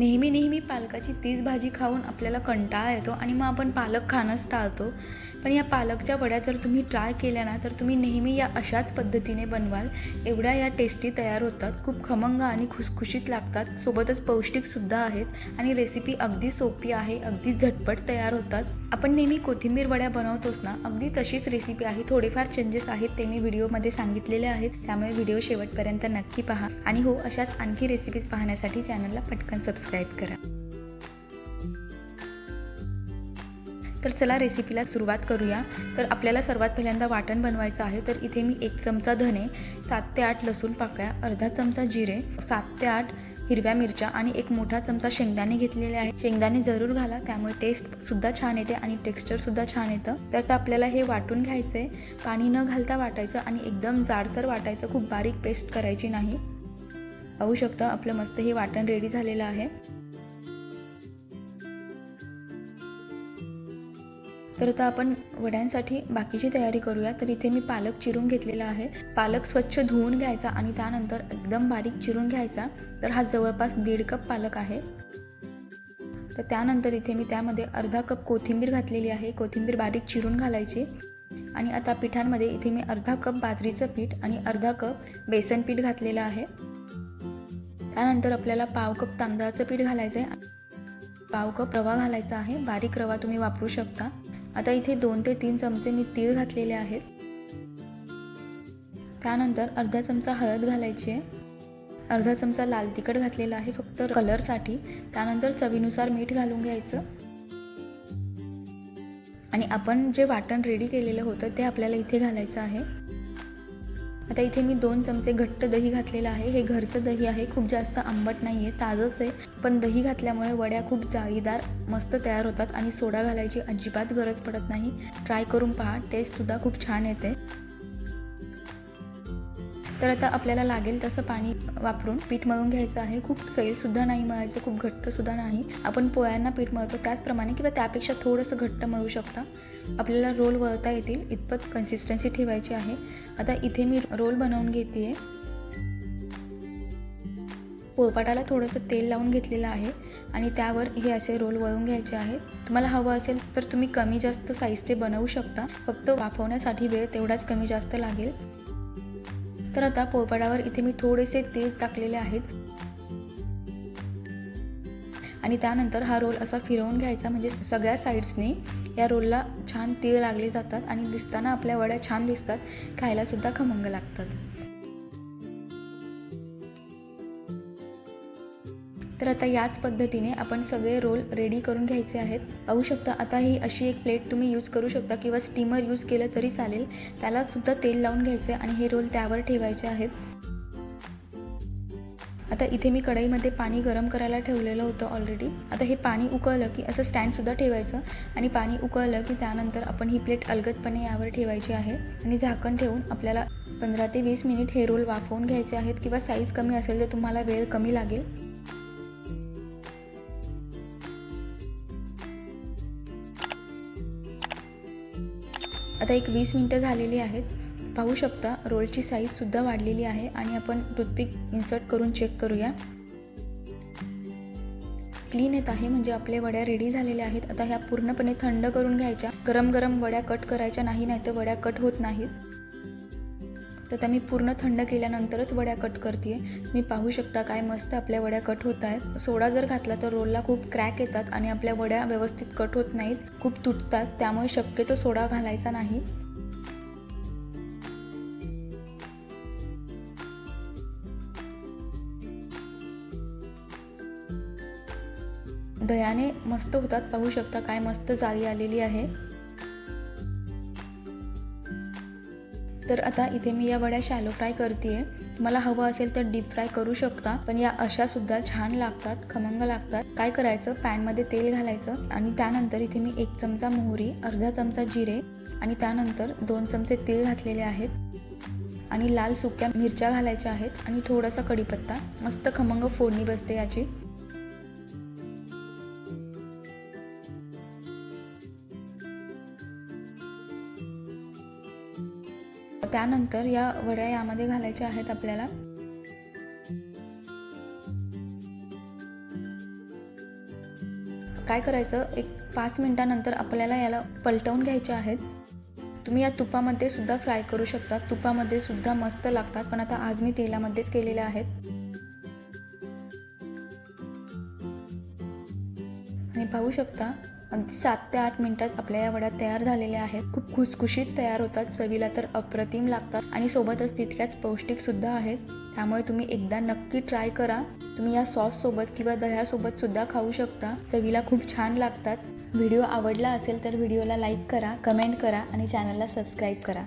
नेहमी नेहमी पालकाची तीच भाजी खाऊन आपल्याला कंटाळा येतो आणि मग आपण पालक खाणंच टाळतो. पण या पालकच्या वड्या जर तुम्ही ट्राय केल्या ना तर तुम्ही नेहमी या अशाच पद्धतीने बनवाल. एवढ्या या टेस्टी तयार होतात खूप खमंग आणि खुसखुशीत लागतात. सोबतच पौष्टिकसुद्धा आहेत आणि रेसिपी अगदी सोपी आहे अगदी झटपट तयार होतात. आपण नेहमी कोथिंबीर वड्या बनवतोच ना अगदी तशीच रेसिपी आहे. थोडेफार चेंजेस आहेत ते मी व्हिडिओमध्ये सांगितलेले आहेत. त्यामुळे व्हिडिओ शेवटपर्यंत नक्की पहा. आणि हो अशाच आणखी रेसिपीज पाहण्यासाठी चॅनलला पटकन सबस्क्राईब करा. तर चला रेसिपीला सुरुवात करूया. तर आपल्याला सर्वात पहिल्यांदा वाटण बनवायचं आहे. तर इथे मी एक चमचा धने सात ते आठ लसूण पाकळ्या अर्धा चमचा जिरे सात ते आठ हिरव्या मिरच्या आणि एक मोठा चमचा शेंगदाणे घेतलेले आहे शेंगदाणे जरूर घाला त्यामुळे टेस्ट सुद्धा छान येते आणि टेक्स्चर सुद्धा छान येतं. तर आपल्याला हे वाटून घ्यायचं आहे पाणी न घालता वाटायचं आणि एकदम जाडसर वाटायचं. खूप बारीक पेस्ट करायची नाही. पाहू शकता आपलं मस्त हे वाटण रेडी झालेलं आहे. तर आता आपण वड्यांसाठी बाकीची तयारी करूया. तर इथे मी पालक चिरून घेतलेला आहे. पालक स्वच्छ धुवून घ्यायचा आणि त्यानंतर एकदम बारीक चिरून घ्यायचा. तर हा जवळपास दीड कप पालक आहे. तर त्यानंतर इथे मी त्यामध्ये अर्धा कप कोथिंबीर घातलेली आहे. कोथिंबीर बारीक चिरून घालायची. आणि आता पिठांमध्ये इथे मी अर्धा कप बाजरीचं पीठ आणि अर्धा कप बेसन पीठ घातलेलं आहे. त्यानंतर आपल्याला पाव कप तांदळाचं पीठ घालायचं आहे पाव कप रवा घालायचा आहे. बारीक रवा तुम्ही वापरू शकता. आता इथे दोन ते तीन चमचे मी तीळ घातलेले आहेत. त्यानंतर अर्धा चमचा हळद घालायची आहे. अर्धा चमचा लाल तिखट घातलेला आहे. फक्त कलरसाठी त्यानंतर चवीनुसार मीठ घालून घ्यायचं. आणि आपण जे वाटण रेडी केलेलं होतं ते आपल्याला इथे घालायचं आहे. आता इथे मी दोन चमचे घट्ट दही घातलेलं आहे. हे घरचं दही आहे. खूप जास्त आंबट नाही आहे ताजंच आहे. पण दही घातल्यामुळे वड्या खूप जाळीदार मस्त तयार होतात आणि सोडा घालायची अजिबात गरज पडत नाही. ट्राय करून पहा. टेस्टसुद्धा खूप छान येते. तर आता आपल्याला लागेल तसं पाणी वापरून. पीठ मळून घ्यायचं आहे. खूप सैलसुद्धा नाही मळायचं खूप घट्टसुद्धा नाही. आपण पोळ्यांना पीठ मळतो त्याचप्रमाणे किंवा त्यापेक्षा थोडंसं घट्ट मळू शकता. आपल्याला रोल वळता येतील. इतपत कन्सिस्टन्सी ठेवायची आहे. आता इथे मी रोल बनवून घेते आहे पोळपाटाला थोडंसं तेल लावून घेतलेलं आहे आणि त्यावर हे असे रोल वळून घ्यायचे आहेत. तुम्हाला हवं असेल तर तुम्ही कमी जास्त साईजचे बनवू शकता. फक्त वाफवण्यासाठी वेळ तेवढाच कमी जास्त लागेल. तर आता पोळपाटावर इथे मी थोडेसे तेल टाकलेले आहेत. आणि त्यानंतर हा रोल असा फिरवून घ्यायचा म्हणजे सगळ्या साईड्सने या रोलला छान तीळ लागले जातात आणि दिसताना आपल्या वड्या छान दिसतात खायलासुद्धा खमंग लागतात. तर आता याच पद्धतीने आपण सगळे रोल रेडी करून घ्यायचे आहेत. पाहू शकता आता ही अशी एक प्लेट तुम्ही यूज करू शकता किंवा स्टीमर यूज केलं तरी चालेल. त्यालासुद्धा तेल लावून घ्यायचे आणि हे रोल त्यावर ठेवायचे आहेत. आता इथे मी कढईमध्ये पाणी गरम करायला ठेवलेलं होतं ऑलरेडी आता हे पाणी उकळलं की असं स्टँडसुद्धा ठेवायचं आणि पाणी उकळलं की त्यानंतर आपण ही प्लेट अलगदपणे यावर ठेवायची आहे. आणि झाकण ठेवून आपल्याला पंधरा ते वीस मिनिट हे रोल वाफवून घ्यायचे आहेत. किंवा साईज कमी असेल तर तुम्हाला वेळ कमी लागेल. आता एक वीस मिनटं झालेली आहेत. पाहू शकता रोलची साईजसुद्धा वाढलेली आहे आणि आपण टूथपिक इन्सर्ट करून चेक करूया. क्लीन येत आहे म्हणजे आपले वड्या रेडी झालेल्या आहेत. आता ह्या पूर्णपणे थंड करून घ्यायच्या. गरम गरम वड्या कट करायच्या नाही नाही तर वड्या कट होत नाहीत. तर त्या मी पूर्ण थंड केल्यानंतरच वड्या कट करते मी पाहू शकता काय मस्त आपल्या वड्या कट होत आहेत सोडा जर घातला तर रोलला खूप क्रॅक येतात आणि आपल्या वड्या व्यवस्थित कट होत नाहीत. खूप तुटतात. त्यामुळे शक्यतो सोडा घालायचा नाही. दह्याने मस्त होतात. पाहू शकता काय मस्त जाळी आलेली आहे. तर आता इथे मी या वड्या शॅलो फ्राय करते तुम्हाला हवं असेल तर डीप फ्राय करू शकता पण या अशा सुद्धा छान लागतात खमंग लागतात. काय करायचं? पॅनमध्ये तेल घालायचं आणि त्यानंतर इथे मी एक चमचा मोहरी अर्धा चमचा जिरे आणि त्यानंतर दोन चमचे तेल घातलेले आहेत. आणि लाल सुक्या मिरच्या घालायच्या आहेत आणि थोडासा कढीपत्ता. मस्त खमंग फोडणी बसते याची. त्यानंतर या वड्या यामध्ये घालायच्या आहेत आपल्याला. काय करायचं? एक पाच मिनटानंतर आपल्याला याला पलटवून घ्यायचे आहेत. तुम्ही या तुपामध्ये सुद्धा फ्राय करू शकता. तुपामध्ये सुद्धा मस्त लागतात पण आता आज मी तेलामध्येच केलेले आहेत. आणि पाहू शकता अगदी सात ते आठ मिनिटात आपल्या या वड्या तयार झालेल्या आहेत. खूप खुसखुशीत तयार होतात. चवीला तर अप्रतिम लागतात आणि सोबतच तितक्याच पौष्टिक सुद्धा आहेत. त्यामुळे तुम्ही एकदा नक्की ट्राय करा. तुम्ही या सॉससोबत किंवा दह्यासोबत सुद्धा खाऊ शकता. चवीला खूप छान लागतात. व्हिडिओ आवडला असेल तर व्हिडिओला लाईक करा कमेंट करा आणि चॅनलला सबस्क्राईब करा.